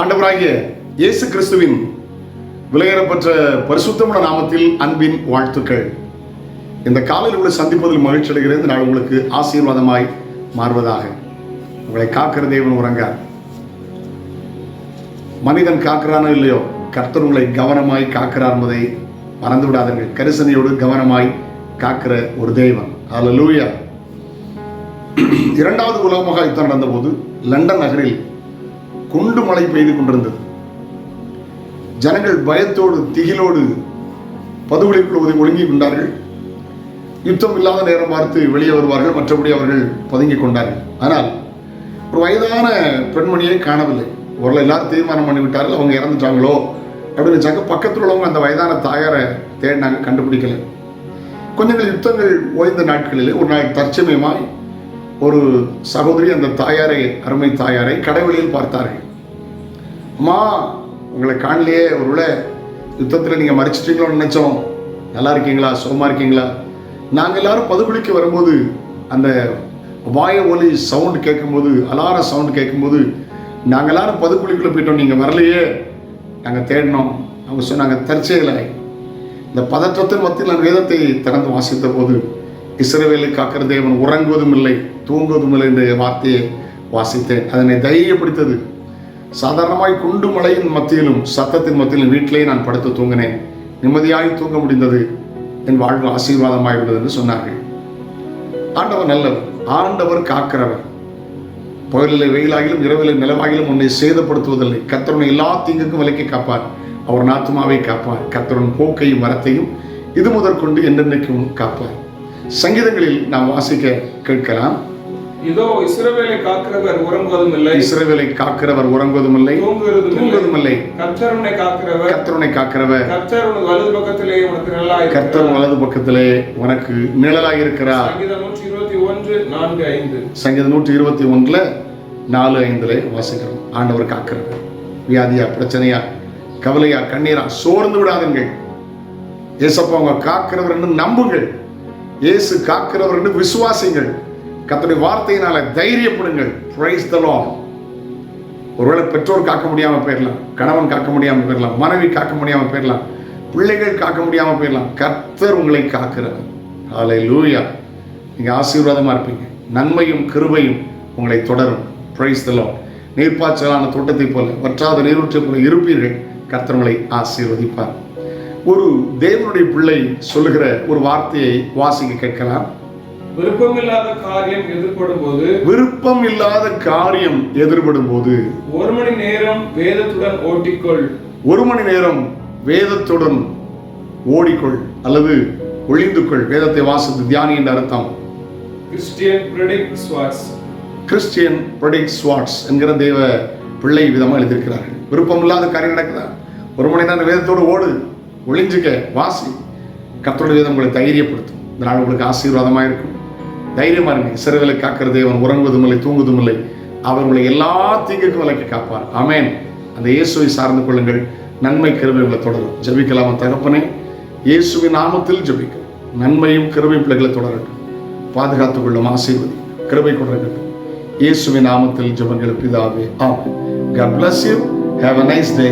ஆண்டவராகிய இயேசு கிறிஸ்துவின் விலையேறப்பட்ட பரிசுத்தமுள்ள நாமத்தில் அன்பின் வாழ்த்துக்கள். இந்த காலையில் உங்களை சந்திப்பதில் மகிழ்ச்சி அடைகிறேன். நான் உங்களுக்கு ஆசீர்வாதமாய் மாறுவதாக. உங்களை காக்கிற தேவன் உறங்கார் மனிதன் காக்கிறானோ இல்லையோ கர்த்தர் உங்களை கவனமாய் காக்கிறார் என்பதை மறந்து விடாதீர்கள். கரிசனையோடு கவனமாய் காக்கிற ஒரு தெய்வம் லூயா இரண்டாவது உலக மகா யுத்தம் நடந்தபோது லண்டன் நகரில் குண்டு மழை பெய்து கொண்டிருந்தது. ஜனங்கள் பயத்தோடு திகிலோடு பதுகுலைக்குள் ஒதுங்கி ஒழுங்கிக் கொண்டார்கள். யுத்தம் இல்லாத நேரம் பார்த்து வெளியே வருவார்கள். மற்றபடி அவர்கள் பதுங்கிக் கொண்டார்கள். ஆனால் ஒரு வயதான பெண்மணியை காணவில்லை. ஒரு எல்லாரும் தீர்மானம் பண்ணிவிட்டார்கள். அவங்க இறந்துட்டாங்களோ அப்படின்னு வச்சாங்க பக்கத்தில் உள்ளவங்க அந்த வயதான தாயாரை தேடினாங்க கண்டுபிடிக்கல. கொஞ்சங்கள் யுத்தங்கள் ஓய்ந்த நாட்களில் ஒரு நாள் தற்சமயமாய் ஒரு சகோதரி அந்த தாயாரை அருமை தாயாரை கடைவெளியில் பார்த்தார்கள். அம்மா உங்களை காணலையே ஒருவேளை யுத்தத்தில் நீங்கள் மறிச்சிட்டீங்களோன்னு நினச்சோம். நல்லா இருக்கீங்களா? சுகமாக இருக்கீங்களா? நாங்கள் எல்லாரும் பதுகுழிக்கு வரும்போது அந்த வாய ஒலி சவுண்ட் கேட்கும்போது அலார சவுண்ட் கேட்கும்போது நாங்கள் எல்லாரும் பதுக்குழிக்குள்ளே போயிட்டோம். நீங்கள் வரலையே. நாங்கள் தேடினோம். அவங்க சொன்னாங்க தற்செயலாய் இந்த பதற்றத்தின் மத்தியில் நான் வேதத்தை திறந்து வாசித்த போது இஸ்ரவேலை காக்கிற தேவன் உறங்குவதும் இல்லை தூங்குவதும் இல்லை என்ற வார்த்தையை வாசித்தேன். அதனை தைரியப்படுத்தது. சாதாரணமாய் குண்டு மலையின் மத்தியிலும் சத்தத்தின் மத்தியிலும் வீட்டிலேயே நான் படுத்து தூங்கினேன். நிம்மதியாய் தூங்க முடிந்தது. என் வாழ்வு ஆசீர்வாதமாக இருந்தது என்று சொன்னார்கள். ஆண்டவர் நல்லவர் ஆண்டவர் காக்கிறவர். புயலில் வெயிலாகிலும் இரவில் நிலவாகிலும் உன்னை சேதப்படுத்துவதில்லை. கத்தருன் எல்லா தீங்குக்கும் விலைக்கு காப்பார். அவர் நாத்துமாவை காப்பார். கத்தருன் போக்கையும் மரத்தையும் இது முதற்கொண்டு என்றென்றைக்கும் காப்பார். சங்கீதங்களில் நாம் வாசிக்க கேட்கலாம். இதோ இஸ்ரவேலை காக்கிறவர் உறங்குவதும் இல்லை இஸ்ரவேலை காக்கிறவர் உறங்குவதும் இல்லை தூங்குவதும் இல்லை கர்த்தருனை காக்கிறவர். கர்த்தருனை காக்கிறவர். கர்த்தர் உனது வலது பக்கத்திலே உனக்கு நல்லா கர்த்தர் வலது பக்கத்திலே உனக்கு நிழலாய் இருக்கிறார். சங்கீதம் நூற்றி இருபத்தி ஒன்று நான்கு ஐந்து. சங்கீதம் நூற்றி இருபத்தி ஒன்றில் நாலு ஐந்தில் வாசிக்கிறோம். ஆண்டவர் காக்கிறவர். வியாதியா பிரச்சனையா கவலையா கண்ணீரா சோர்ந்து விடாதீர்கள். ஏசப்பா அவங்க காக்கிறவர் என்று நம்புங்கள். இயேசு காக்கிறவர் என்று விசுவாசிங்கள். கர்த்தருடைய வார்த்தையினால தைரியப்படுங்கள். பிரைஸ் த ஒருவேளை பெற்றோர் காக்க முடியாமல் போயிடலாம் கணவன் காக்க முடியாமல் போயிடலாம் மனைவி காக்க முடியாமல் போயிடலாம் பிள்ளைகள் காக்க முடியாமல் போயிடலாம் கர்த்தர் உங்களை காக்கிறார். ஆலை லூயா நீங்கள் ஆசீர்வாதமாக இருப்பீங்க. நன்மையும் கிருபையும் உங்களை தொடரும். பிரைஸ் த நீர்ப்பாய்ச்சலான தோட்டத்தை போல வற்றாத நீரூற்றை போல இருப்பீர்கள். கர்த்தர் உங்களை ஆசீர்வதிப்பார். ஒரு தேவனுடைய பிள்ளை சொல்லுகிற ஒரு வார்த்தையை வாசிக்க கேட்கலாம். விருப்பமில்லாத காரியம் எதிர்படும் போது விருப்பம் இல்லாத காரியம் எதிர்படும் போது ஒரு மணி நேரம் வேதத்துடன் ஓட்டிக்கொள். ஒரு மணி நேரம் வேதத்துடன் ஓடிக்கொள் அல்லது ஒளிந்து கொள் வேதத்தை வாசித்து தியானி என்ற அர்த்தம். Christian Friedrich Schwartz Christian Friedrich Schwartz என்கிற தேவ பிள்ளை விதமாக எழுதியிருக்கிறார்கள். விருப்பம் இல்லாத காரியம் நடக்குதா? ஒரு மணி நேரம் வேதத்தோடு ஓடு ஒளிஞ்சுக்க வாசி. கர்த்தருடைய வேதம் உங்களை தைரியப்படுத்தும். இந்த நாள் உங்களுக்கு ஆசீர்வாதமாக இருக்கும் தைரியமா இருங்க. சிறுகளை காக்கிறது அவன் உறங்குவதும் இல்லை தூங்குவதும் இல்லை அவர் உங்களை எல்லா தீங்குக்கும் விலைக்கு காப்பார். அமேன் அந்த இயேசுவை சார்ந்து கொள்ளுங்கள். நன்மை கிருபை உங்களை தொடரும். ஜபிக்கலாம் தகப்பனே. இயேசுவின் நாமத்தில் ஜெபிக்க நன்மையும் கிருபை பிள்ளைகளை தொடரட்டும். பாதுகாத்துக் கொள்ளும் ஆசீர்வதி கிருபை கொண்டிருக்கட்டும். இயேசுவின் நாமத்தில் ஜபங்கள் பிதாவே. ஆமென். God bless you have a nice day